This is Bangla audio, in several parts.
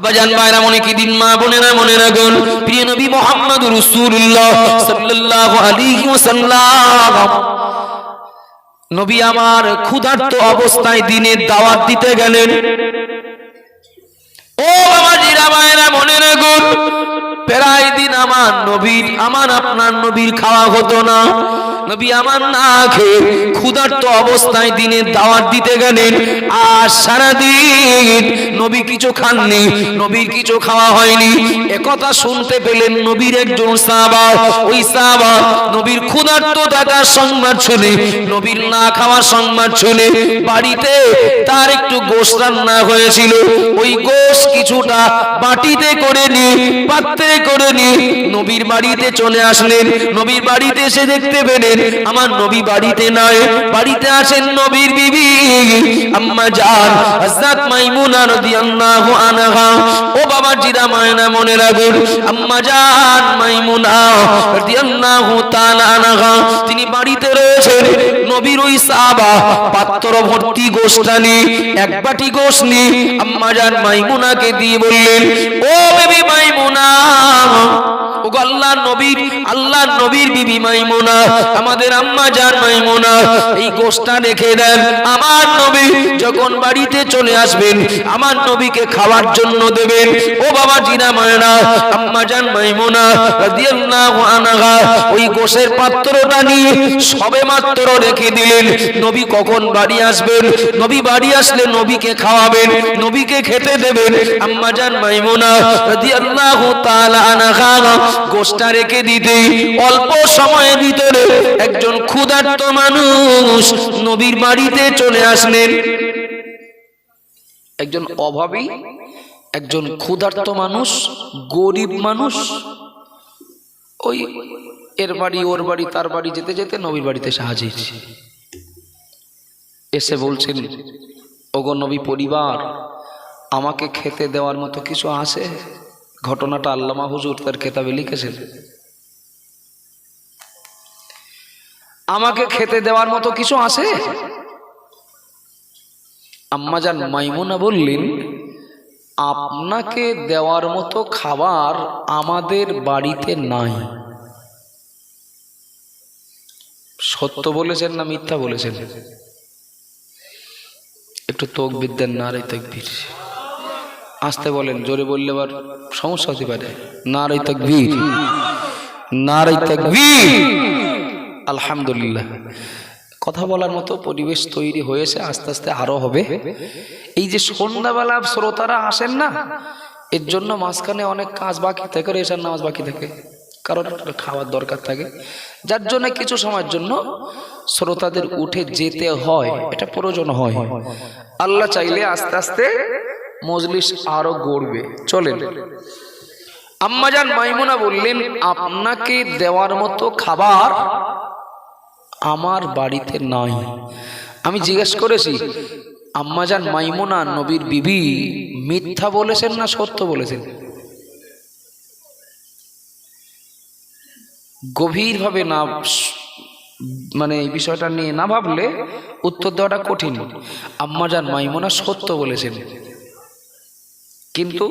আবাজান বাইরা মনে কি দিন, মা বোনেরা মনে রাখুন, প্রিয় নবী মোহাম্মদ সাল্লাল্লাহু আলাইহি ওয়াসাল্লাম। নবী আমার ক্ষুধার্ত অবস্থায় দিনের দাওয়াত দিতে গেলেন। ও বাবা মায়েরা মনে রাখুন, প্রায় দিন আমার নবীর, আমার আপনার নবীর খাওয়া হতো না। নবী আমার না খেয়ে ক্ষুধার্ত অবস্থায় দিনের দাওয়াত দিতে গেলেন। আর সারাদিন নবী কিছু খাননি, নবীর কিছু খাওয়া হয়নি। একথা শুনতে পেলেন নবীর একজন সাহাবা। ওই সাহাবা নবীর ক্ষুধার্ত দাদার সংবাদ শুনে, নবীর না খাওয়ার সংবাদ শুনে বাড়িতে তার একটু গোশ রান্না হয়েছিল। ওই গোশ কিছুটা বাটিতে করে নিয়ে, পাত্রে করে নিয়ে নবীর বাড়িতে চলে আসলেন। নবীর বাড়িতে এসে দেখতে পেলেন আমার নবী বাড়িতে নয় বাড়িতে আসেন নবীর বিবি। আম্মা জান, হযরত মাইমুনা রাদিয়াল্লাহু আনহা, ও বাবা জিদা মায়না মনে রাখুন, আম্মা জান, মাইমুনা রাদিয়াল্লাহু তাআলা আনহা, তিনি বাড়িতে রয়েছেন আমাদের আম্মা মাইমুনা, এই গোশটা রেখে দেন। আমার নবী যখন বাড়িতে চলে আসবেন, আমার নবীকে খাওয়ার জন্য দেবেন। ও বাবা জিনা মায়না আম্মা জান মাইমুনা ওই পাত্রটা নিয়ে সবে মাত্র রেখে দিলেন। নবী কখন বাড়ি আসবেন? নবী বাড়ি আসলে নবীকে খাওয়াবেন, নবীকে খেতে দেবেন। আম্মা জান মাইমুনা রাদিয়াল্লাহু তাআলা আনহা গোশটা রেখে দিতে অল্প সময়ের ভিতরে একজন ক্ষুধার্ত মানুষ নবীর বাড়িতে চলে আসলেন। একজন অভাবী, একজন ক্ষুধার্ত মানুষ, গরিব মানুষ, ওই এর বাড়ি, ওর বাড়ি, তার বাড়ি, যেতে যেতে নবীর বাড়িতে হাজির। এসে বলছেন, ওগো নবী পরিবার, আমাকে খেতে দেওয়ার মতো কিছু আছে? ঘটনাটা আল্লামা হুজুর তার খেতাবে লিখেছেন। আমাকে খেতে দেওয়ার মতো কিছু আছে? আম্মাজান মাইমুনা বললেন, আপনাকে দেওয়ার মতো খাবার আমাদের বাড়িতে নাই। সত্য বলেছেন না মিথ্যা বলেছেন? একটু তোক বিদ্যার না রে তকবীর। আসতে বলেন, জোরে বললে আবার সমস্যা হতে পারে। না রে তকবীর। না আলহামদুলিল্লাহ। কথা বলার মতো পরিবেশ তৈরি হয়েছে, আস্তে আস্তে আরও হবে। এই যে সন্ধ্যাবেলা শ্রোতারা আসেন না, এর জন্য মাঝখানে অনেক কাজ বাকি থাকে, রেশার নামাজ বাকি থাকে। কারণ খাওয়ার দরকার থাকে। যার জন্য কিছু সময়ের জন্য শ্রোতাদের উঠে যেতে হয়, এটা প্রয়োজন হয়। আল্লাহ চাইলে আস্তে আস্তে মজলিস আরও গড়বে। চলেন। আম্মাজান মাইমুনা বললেন, আপনাকে দেওয়ার মতো খাবার আমার বাড়িতে নাই। আমি জিজ্ঞেস করেছি আম্মাজান মাইমুনা, নবীর বিবি মিথ্যা বলেছেন না সত্য বলেছেন? গভীরভাবে না মানে এই বিষয়টা নিয়ে না ভাবলে উত্তর দেওয়াটা কঠিন। আম্মাজান মাইমোনা সত্য বলেছেন। কিন্তু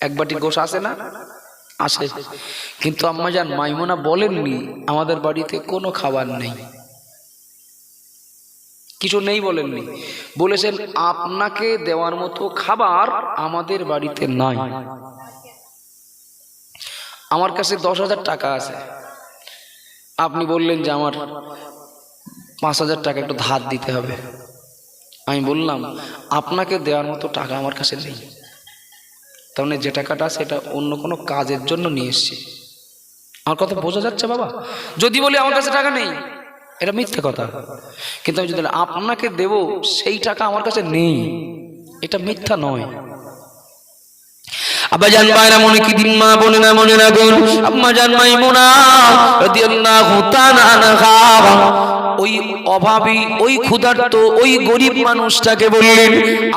এক বাটি গোশ আসে না? আসে কিন্তু আম্মা আম্মাজান মাইমোনা বলেননি, আমাদের বাড়িতে কোনো খাবার নেই। কিছু নেই বলেননি। বলেছেন, আপনাকে দেওয়ার মতো খাবার আমাদের বাড়িতে নাই। আমার কাছে দশ হাজার টাকা আছে। আপনি বললেন যে আমার পাঁচ হাজার টাকা একটু ধার দিতে হবে। আমি বললাম, আপনাকে দেওয়ার মতো টাকা আমার কাছে নেই। তার মানে যে টাকাটা সেটা অন্য কোনো কাজের জন্য নিয়ে এসছি। আমার কথা বোঝা যাচ্ছে বাবা? যদি বলি আমার কাছে টাকা নেই, এটা মিথ্যে কথা। কিন্তু আমি যদি আপনাকে দেব, সেই টাকা আমার কাছে নেই, এটা মিথ্যা নয়। আব্বা জান বাইরা মনে কি দিন মা বলে না মনে রাখুন আম্মা জান মাইমুনা রাদিয়াল্লাহু তাআলা আনহা। ওই অভাবী, ওই ক্ষুধার্ত, ওই গরিব মানুষটাকে বললেন,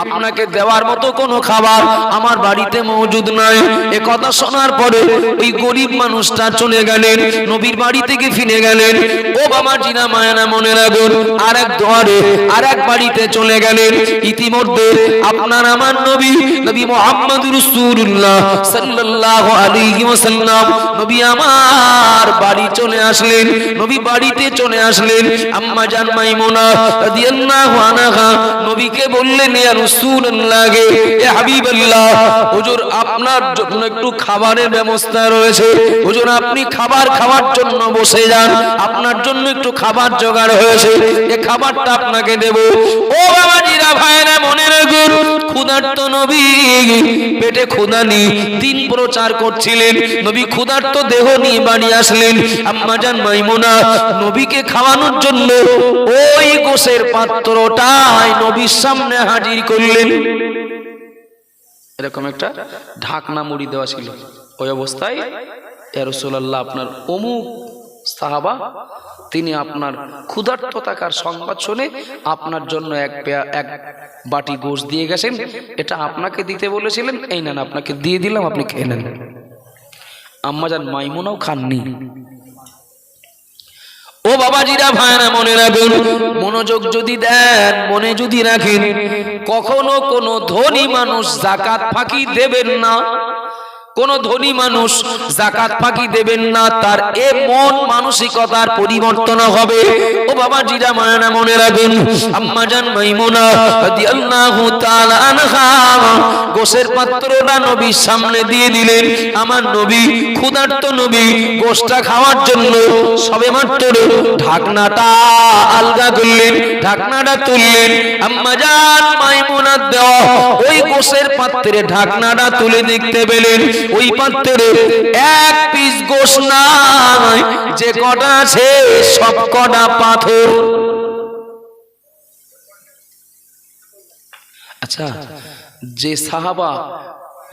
আপনাকে দেওয়ার মতো কোনো খাবার আমার বাড়িতে মজুদ নাই। এ কথা শোনার পরে ওই গরিব মানুষটা চলে গেলেন, নবীর বাড়ি থেকে ফিরে গেলেন। ও বাবা, জিনা মায়ানা মনে রাখুন আর এক দোয়ারে আর এক বাড়িতে চলে গেলেন। ইতিমধ্যে আপনার আমার নবী নবী মোহাম্মদ রসুল্লাহ সাল্লাল্লাহু আলাইহি ওয়াসাল্লাম, নবী আমার বাড়ি চলে আসলেন, নবী বাড়িতে চলে আসলেন। আম্মা জান মাইমুনা রাদিয়াল্লাহু আনহা নবীকে বললেন, ইয়া রাসূলুল্লাহ হাবিবাল্লাহ, হুজুর আপনার জন্য একটু খাবারের ব্যবস্থা রয়েছে। হুজুর, আপনি খাবার খাওয়ার জন্য বসে যান। আপনার জন্য একটু খাবার জোগাড় হয়েছে। এই খাবারটা আপনাকে দেব। ও ক্ষুধার্ত নবী। পেটে ক্ষুধা নেই। দিন প্রচার করছিলেন। নবী ক্ষুধার্ত দেহ নিয়ে বাড়ি আসলেন। আম্মাজান মাইমুনা, নবীকে খাওয়ানোর জন্য ওই গোসের পাত্রটাই নবীর সামনে হাজির করলেন। এরকম একটা ঢাকনা মুড়ি দেওয়া ছিল। ওই অবস্থায় রসুল্লাহ আপনার অমুক সাহাবা, তিনি আপনার ক্ষুধার্ত থাকার সংবাদ শুনে আপনার জন্য এক পেয়া- এক বাটি গোশ দিয়ে গেছেন। এটা আপনাকে দিতে বলেছিলেন, এই নেন, আপনাকে দিয়ে দিলাম, আপনি খেয়ে নেন। আম্মাজান মাইমুনাও খাননি। ও বাবাজিরা ভাইরা মনে রাখুন, মনোযোগ যদি দেন, মনে যদি রাখেন, কখনো কোনো ধনী মানুষ জাকাত ফাঁকি দেবেন না। কোন ধনী মানুষ জাকাত ফাঁকি দেবেন না, তার এ মন মানসিকতার পরিবর্তন হবে। ও বাবা জিরা মায়না মনে রাখেন আম্মা জান মাইমুনা রাদিয়াল্লাহু তাআলা আনহা গোশের পাত্রটা নবীর সামনে দিয়ে দিলেন। আমার নবী ক্ষুধার্ত নবী গোশটা খাওয়ার জন্য সবে মাত্র ঢাকনাটা আলগা করলেন, ঢাকনাটা তুললেন। আম্মা জান মাইমুনার দেওয়া, ওই গোশের পাত্রে ঢাকনাটা তুলে দেখতে পেলেন। ওই পাত্রে এক পিস গোশ নাই, যে কটা আছে সব কটা পাথর। আচ্ছা যে সাহাবা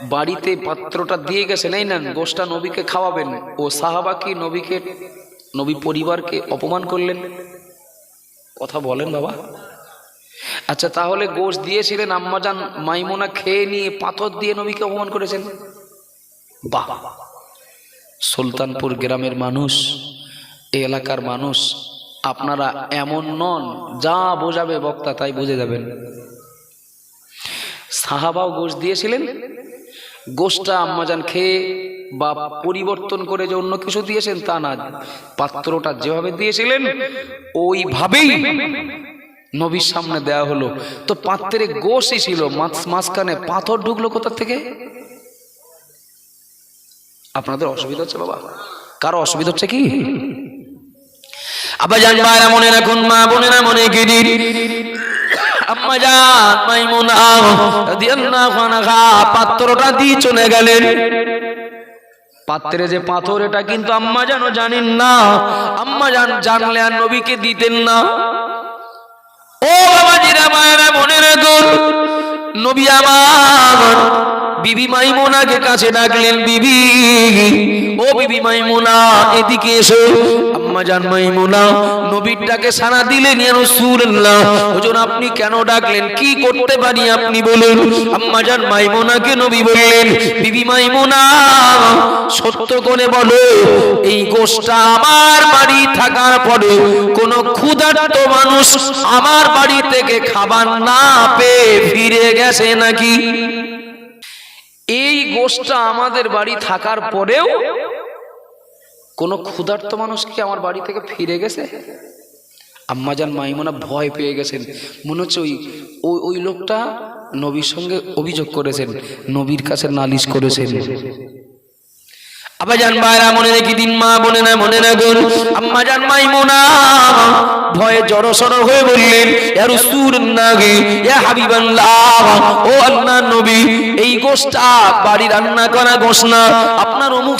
বাড়িতে পাত্রটা দিয়ে গেছেন এই নেন গোষ্ঠটা নবীকে খাওয়াবেন। ও সাহাবা কি নবীকে, নবী পরিবারকে অপমান করলেন? কথা বলেন বাবা। আচ্ছা তাহলে গোশ দিয়েছিলেন আম্মাজান মাইমোনা খেয়ে নিয়ে পাথর দিয়ে নবীকে অপমান করেছেন? বাহ! সুলতানপুর গ্রামের মানুষ এলাকার মানুষ, আপনারা এমন নন, যা বোঝাবে বক্তা তাই বুঝে যাবেন। সাহাবাও গোশ দিয়েছিলেন। গোশটা আম্মাজান খেয়ে বা পরিবর্তন করে যে অন্য কিছু দিয়েছেন তা না, পাত্রটা যেভাবে দিয়েছিলেন, ওইভাবেই নবীর সামনে দেয়া হলো। তো পাত্রে গোশই ছিল মাঝখানে পাথর ঢুকলো কোথা থেকে? আপনাদের অসুবিধা হচ্ছে বাবা? কারও অসুবিধা হচ্ছে কি? আবার জান মনে রাখুন, মা বোনেরা মনে গিরি আম্মা পাত্রটা দিয়ে চলে গেলেন। পাত্রে যে পাথর, এটা কিন্তু আম্মা যেন জানেন না। আম্মা জান জানলে আর নবীকে দিতেন না। ও বাবাজিরা, মায়েরা মনে রাখুন নবী আমার। বিবি মাইমুনাকে কাছে ডাকলেন, বিবি, ও বিবি মাইমুনা, এদিকে এসো। আম্মা জান, মাইমুনা নবীরটাকে সারা দিলেন ইয়া রাসূলুল্লাহ। হুজুর আপনি কেন ডাকলেন? কি করতে পারি আপনি বলুন? আম্মা জান, মাইমুনাকে নবী বললেন, বিবি মাইমুনা, সত্য করে বলো, এই গোশটা আমার বাড়ি থাকার পরে কোন ক্ষুধার্ত মানুষ আমার বাড়ি থেকে খাবার না পেয়ে ফিরে গেছে নাকি? এই গোষ্ঠটা আমাদের বাড়ি থাকার পরেও কোন ক্ষুধার্ত মানুষ কি আমার বাড়ি থেকে ফিরে গেছে? আম্মাজান মাইমোনা ভয় পেয়ে গেছেন। মনে হচ্ছে ওই ওই ওই লোকটা নবীর সঙ্গে অভিযোগ করেছেন, নবীর কাছে নালিশ করেছেন। ভাইরা মনে রেখে দিন মা, বনে না মনে না ভয়ে হয়ে বললেন হাবিবাল্লাহ, ও নবী, এই বাড়ি রান্না করা আপনার অমুক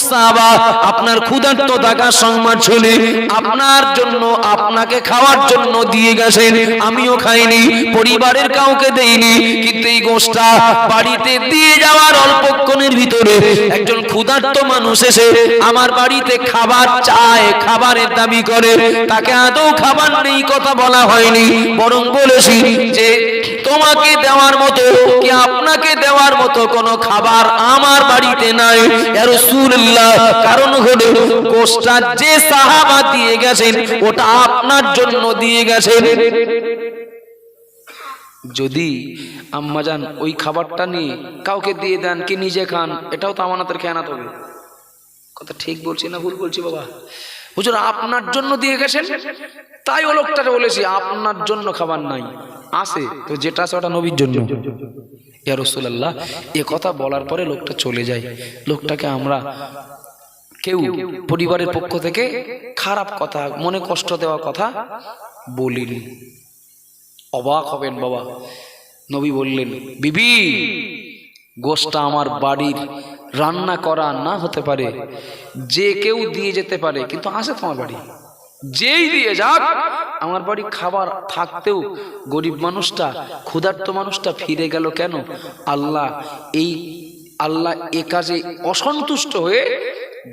আপনার ক্ষুধার্ত থাকার সংবাদ শুনে আপনার জন্য, আপনাকে খাওয়ার জন্য দিয়ে গেছেন। আমিও খাইনি, পরিবারের কাউকে দেইনি। কিন্তু এই গোশটা বাড়িতে দিয়ে যাওয়ার অল্পক্ষণের ভিতরে একজন ক্ষুধার্ত মানুষ এসে আমার বাড়িতে খাবার চায়, খাবারের দাবি করে। তাকে আদৌ খাবার নেই কথা বলা হয়নি। বরং বলেছি যে, তোমাকে দেওয়ার মতো, কি আপনাকে দেওয়ার মতো কোনো খাবার আমার বাড়িতে নাই। কারণ হলো গোশটা যে সাহাবা দিয়ে গেছেন, ওটা আপনার জন্য দিয়ে গেছেন। যদি আম্মা আম্মাজান ওই খাবারটা নিয়ে কাউকে দিয়ে দেন, কি নিজে খান, এটাও তো আমানাতের খেয়ানাত হবে। কথা ঠিক বলছি না ভুল বলছি বাবা? হুজুর, আপনার জন্য দিয়ে গেছেন? তাই ও লোকটাকে বলেছি, আপনার জন্য খাবার নাই। আসে তো যেটা আছে ওটা নবীর জন্য। ইয়া এ কথা বলার পরে লোকটা চলে যায়। লোকটাকে আমরা কেউ পরিবারের পক্ষ থেকে খারাপ কথা, মনে কষ্ট দেওয়া কথা বলিনি। অবাক হবেন বাবা। নবী বললেন, বিবি গোষ্ঠটা আমার বাড়ির রান্না করা না হতে পারে, যে কেউ দিয়ে যেতে পারে, কিন্তু আসে তোমার বাড়ি। যেই দিয়ে যাক, আমার বাড়ি খাবার থাকতেও গরিব মানুষটা, ক্ষুধার্ত মানুষটা ফিরে গেল কেন? আল্লাহ এই, আল্লাহ এ কাজে অসন্তুষ্ট হয়ে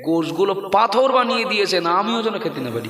গোশগুলো পাথর বানিয়ে দিয়েছেন, আমিও যেন খেতে না পারি।